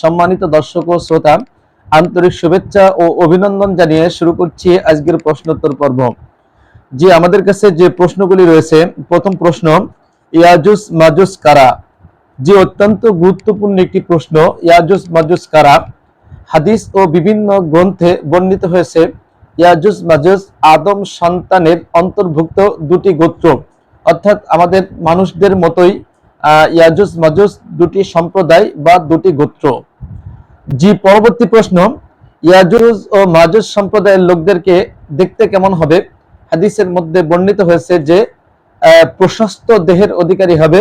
সম্মানিত দর্শক ও শ্রোতা, আন্তরিক শুভেচ্ছা ও অভিনন্দন জানিয়ে শুরু করছি আজকের প্রশ্নোত্তর পর্ব। যে আমাদের কাছে যে প্রশ্নগুলি রয়েছে, প্রথম প্রশ্ন, ইয়াজুস মাজুস কারা যে অত্যন্ত গুরুত্বপূর্ণ একটি প্রশ্ন, ইয়াজুস মাজুস কারা হাদিস ও বিভিন্ন গ্রন্থে বর্ণিত হয়েছে, ইয়াজুস মাজুস আদম সন্তানের অন্তর্ভুক্ত দুটি গোত্র। অর্থাৎ আমাদের মানুষদের মতোই আহ, ইয়াজুস মাজুস দুটি সম্প্রদায় বা দুটি গোত্র। জি পরবর্তী প্রশ্ন ইয়াজুজ ও মাজুজ সম্প্রদায়ের লোকদেরকে দেখতে কেমন হবে? হাদিসের মধ্যে বর্ণিত হয়েছে যে প্রশস্ত দেহের অধিকারী হবে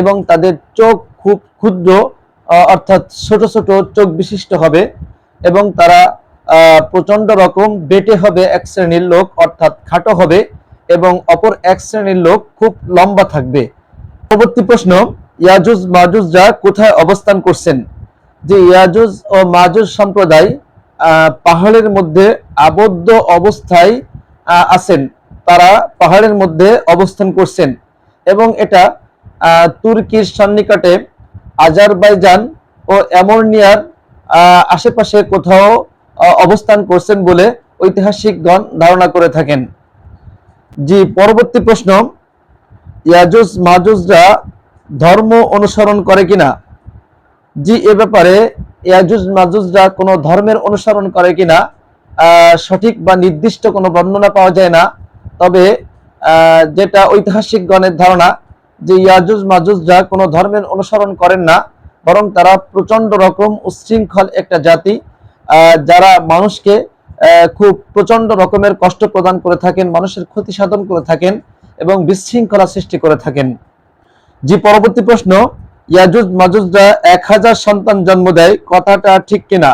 এবং তাদের চোখ খুব ক্ষুদ্র অর্থাৎ ছোট ছোট চোখ বিশিষ্ট হবে এবং তারা আহ, প্রচণ্ড রকম বেটে হবে এক শ্রেণির লোক অর্থাৎ খাটো হবে এবং অপর এক শ্রেণির লোক খুব লম্বা থাকবে। পরবর্তী প্রশ্ন ইয়াজুজ মাজুজরা কোথায় অবস্থান করছেন? যে ইয়াজুজ ও মাজুজ সম্প্রদায় পাহাড়ের মধ্যে আবদ্ধ অবস্থায় আছেন। তারা পাহাড়ের মধ্যে অবস্থান করছেন। এবং এটা তুর্কির সন্নিকটে আজারবাইজান ও অ্যামোনিয়ার আহ, আশেপাশে কোথাও অবস্থান করছেন বলে ঐতিহাসিকগণ ধারণা করে থাকেন। জি পরবর্তী প্রশ্ন ইয়াজুজ মাজুজরা ধর্ম অনুসরণ করে কিনা? জি, এ ব্যাপারে ইয়াজুজ মাজুজরা কোনো ধর্মের অনুসরণ করে কিনা? সঠিক বা নির্দিষ্ট কোনো বর্ণনা পাওয়া যায় না। তবে যেটা ঐতিহাসিক গণের ধারণা যে ইয়াজুজ মাজুজরা কোনো ধর্মের অনুসরণ করেন না, বরং তারা প্রচণ্ড রকম উচ্ছৃঙ্খল একটা জাতি যারা মানুষকে খুব প্রচণ্ড রকমের কষ্ট প্রদান করে থাকেন, মানুষের ক্ষতি সাধন করে থাকেন। এবং বিশৃঙ্খলা সৃষ্টি করে থাকেন। জি, পরবর্তী প্রশ্ন, ইয়াজুজ মাজুজরা এক হাজার সন্তান জন্ম দেয়, কথাটা ঠিক কিনা?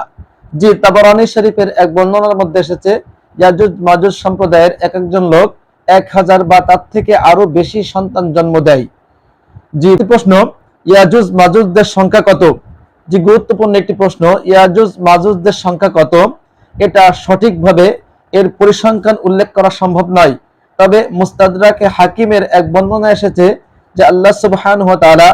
জি, তাবারানি শরীফের এক বর্ণনার মধ্যে এসেছে, ইয়াজুজ মাজুজ সম্প্রদায়ের এক একজন লোক এক হাজার বা তার থেকে আরও বেশি সন্তান জন্ম দেয়। জি প্রশ্ন, ইয়াজুজ মাজুজদের সংখ্যা কত? জি, গুরুত্বপূর্ণ একটি প্রশ্ন, ইয়াজুজ মাজুজদের সংখ্যা কত? এটা সঠিকভাবে এর পরিসংখ্যান উল্লেখ করা সম্ভব নয়। তবে মুস্তাদরাকে হাকিমের এক বর্ণনা এসেছে যে আল্লাহ সুবহান তাআলা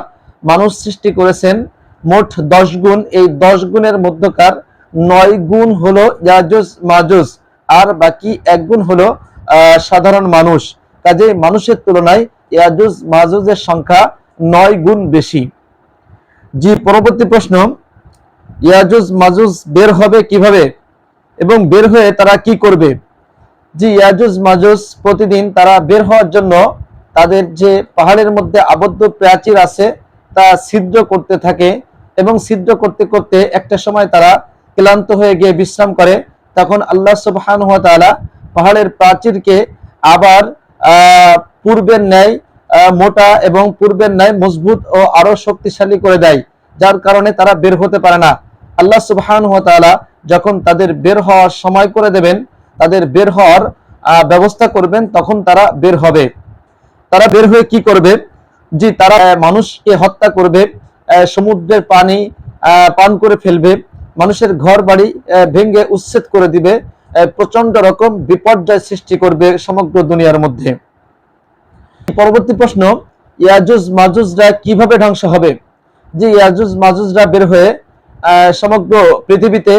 মানুষ সৃষ্টি করেছেন মোট দশ গুণ। এই দশ গুণের মধ্যকার নয় গুণ হলো ইয়াজুজ, মাজুজ। আর বাকি এক গুণ হলো সাধারণ মানুষ। কাজে মানুষের তুলনায় ইয়াজুজ, মাজুজের সংখ্যা নয় গুণ বেশি। জি, পরবর্তী প্রশ্ন। ইয়াজুজ, মাজুজ বের হবে কীভাবে? এবং বের হয়ে তারা কি করবে? জি, ইয়াজুজ, মাজুজ প্রতিদিন তারা বের হওয়ার জন্য তাদের যে পাহাড়ের মধ্যে আবদ্ধ প্রাচীর আছে, তা ছিদ্র করতে থাকে এবং ছিদ্র করতে করতে একটা সময় তারা ক্লান্ত হয়ে গিয়ে বিশ্রাম করে। তখন আল্লাহ সুবহান তাআলা পাহাড়ের প্রাচীরকে আবার পূর্বের ন্যায় মোটা এবং পূর্বের ন্যায় মজবুত ও আরও শক্তিশালী করে দেয়, যার কারণে তারা বের হতে পারে না। আল্লাহ সুবহান তাআলা যখন তাদের বের হওয়ার সময় করে দেবেন তাদের বের হওয়ার ব্যবস্থা করবেন, তখন তারা বের হবে। তারা বের হয়ে কি করবে? যে তারা মানুষকে হত্যা করবে সমুদ্রের পানি পান করে ফেলবে, মানুষের ঘর বাড়ি ভেঙে উচ্ছেদ করে দিবে প্রচণ্ড রকম বিপর্যয় সৃষ্টি করবে সমগ্র দুনিয়ার মধ্যে। পরবর্তী প্রশ্ন, ইয়াজুজ মাজুজরা কীভাবে ধ্বংস হবে? যে ইয়াজুজ মাজুজরা বের হয়ে সমগ্র পৃথিবীতে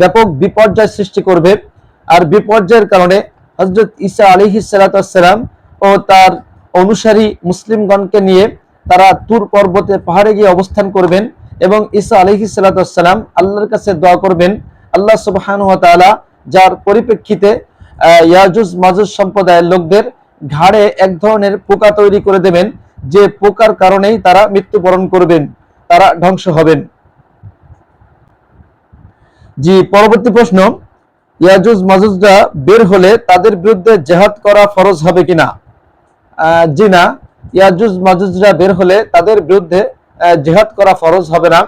ব্যাপক বিপর্যয় সৃষ্টি করবে। আর বিপর্যয়ের কারণে হজরত ঈসা আলিহি সালাতাম ও তার অনুসারী মুসলিমগণকে নিয়ে তারা তুর পর্বতে পাহাড়ে গিয়ে অবস্থান করবেন এবং ঈসা আলিহি সালাতাম আল্লাহর কাছে দোয়া করবেন। আল্লাহ সুবহান তাআলা যার পরিপ্রেক্ষিতে ইয়াজুজ মাজুজ সম্প্রদায়ের লোকদের ঘাড়ে এক ধরনের পোকা তৈরি করে দেবেন, যে পোকার কারণেই তারা মৃত্যুবরণ করবেন, তারা ধ্বংস হবেন। জি, পরবর্তী প্রশ্ন। ইয়াজুজ মাজুজরা বের হলে তাদের বিরুদ্ধে জেহাদ করা ফরজ হবে কিনা? জি না। ইয়াজুজ মাজুজরা বের হলে তাদের বিরুদ্ধে জেহাদ করা ফরজ হবে না।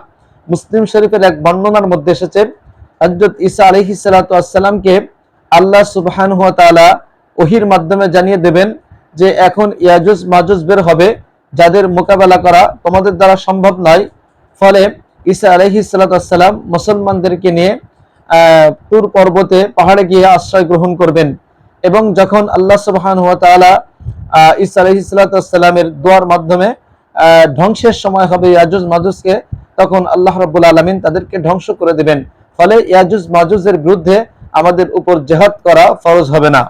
মুসলিম শরীফের এক বর্ণনার মধ্যে এসেছে হজরত ঈসা আলহি সালাতামকে আল্লাহ সুবহান হুয়া তাআলা ওহির মাধ্যমে জানিয়ে দেবেন যে এখন ইয়াজুজ মাজুজ বের হবে, যাদের মোকাবেলা করা তোমাদের দ্বারা সম্ভব নয়। ফলে ঈসা আলহি সালাতাম মুসলমানদেরকে নিয়ে তুর পর্বতে পাহাড়ে গিয়ে আশ্রয় গ্রহণ করবেন এবং যখন আল্লাহ সুবহান হুয়া তাআলা আহ, ঈসা আলহি সালাতামের দোয়ার মাধ্যমে ধ্বংসের সময় হবে ইয়াজুজ মাজুজকে তখন আল্লাহ রাব্বুল আলামিন তাদেরকে ধ্বংস করে দেবেন। ফলে ইয়াজুজ মাজুজের বিরুদ্ধে আমাদের উপর জেহাদ করা ফরজ হবে না।